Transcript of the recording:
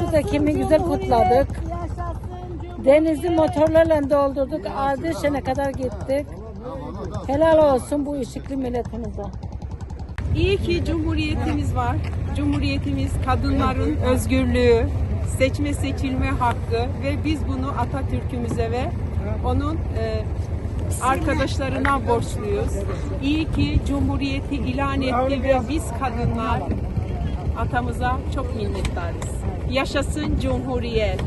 Bayramı güzel kutladık. Denizi motorlarla doldurduk. Ardeşen'e kadar gittik. Helal olsun bu ışıklı milletimize. İyi ki Cumhuriyetimiz var. Cumhuriyetimiz kadınların özgürlüğü, seçme seçilme hakkı ve biz bunu Atatürk'ümüze ve onun e, arkadaşlarına borçluyuz. İyi ki Cumhuriyeti ilan etti ve biz kadınlar atamıza çok minnettarız. Yaşasın Cumhuriyet.